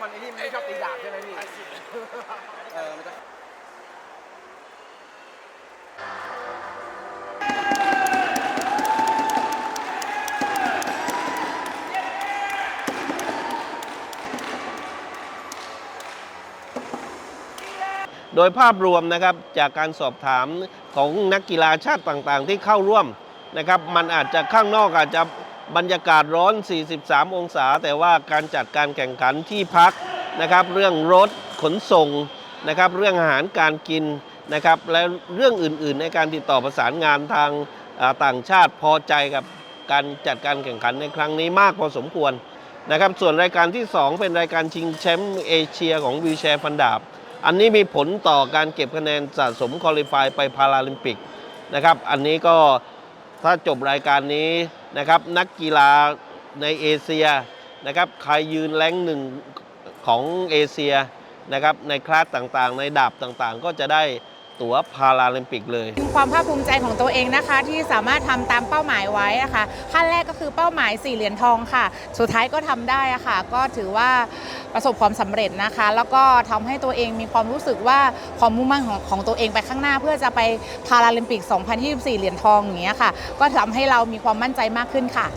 มันไอ้นี่ไม่ชอบตีดาบใช่ไหมพี่เออมันจะโดยภาพรวมนะครับจากการสอบถามของนักกีฬาชาติต่างๆ ที่เข้าร่วมนะครับ มันอาจจะข้างนอกอาจจะ บรรยากาศร้อน 43 องศา แต่ว่าการจัดการแข่งขันที่พักนะครับ เรื่องรถขนส่งนะครับ เรื่องอาหารการกินนะครับ และเรื่องอื่นๆ ในการติดต่อประสานงานทางต่างชาติพอใจกับการจัดการแข่งขันในครั้งนี้มากพอสมควรนะครับ ส่วนรายการที่ 2 เป็นรายการชิงแชมป์เอเชียของวีแชร์ฟันดาบ อันนี้มีผลต่อการเก็บคะแนนสะสมคอลิฟายไปพาราลิมปิกนะครับ อันนี้ก็ถ้าจบรายการนี้ นะครับนักกีฬาในเอเชียนะครับใครยืนแรงหนึ่งของเอเชียนะครับในคลาสต่างๆ ในดาบต่างๆ ก็จะได้ ตั๋วพาราลิมปิกเลย ความภาคภูมิใจของตัวเองนะคะ ที่สามารถทำตามเป้าหมายไว้ะค่ะขั้นแรกก็คือเป้าหมาย 4 เหรียญทองค่ะ สุดท้ายก็ทำได้ะค่ะ ก็ถือว่าประสบความสำเร็จนะคะ แล้วก็ทำให้ตัวเองมีความรู้สึกว่าความมุ่งมั่นของของตัวเองไปข้างหน้า เพื่อจะไปพาราลิมปิก 2024 เหรียญทองอย่างเงี้ยค่ะ ก็ทำให้เรามีความมั่นใจมากขึ้นค่ะ